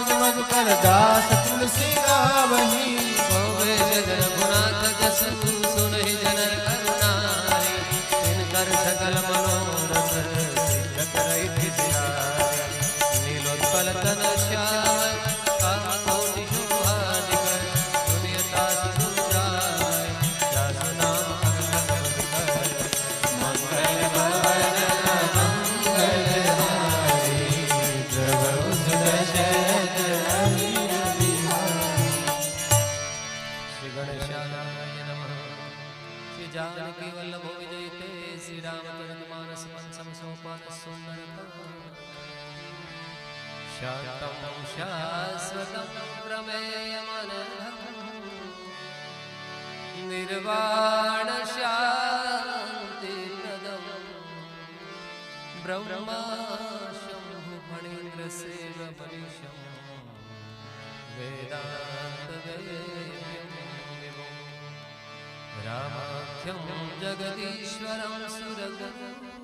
નમક કરતા સતુલસી ગાવહી ભવે જગ રઘુનાથ જસ તું સુનહી જન કરુણારી તિન કર સકલ મનો શ્રી ગણેશાય નમઃ. શ્રી જાનકી વલ્લભો વિજયતે, શ્રી રામચરિત માનસ વંશમ સોપાન સુંદર નિર્વાણ શાંતિ બ્રહ્મા શંભુ વેદા रामाख्यं जगदीश्वरं सुरगम्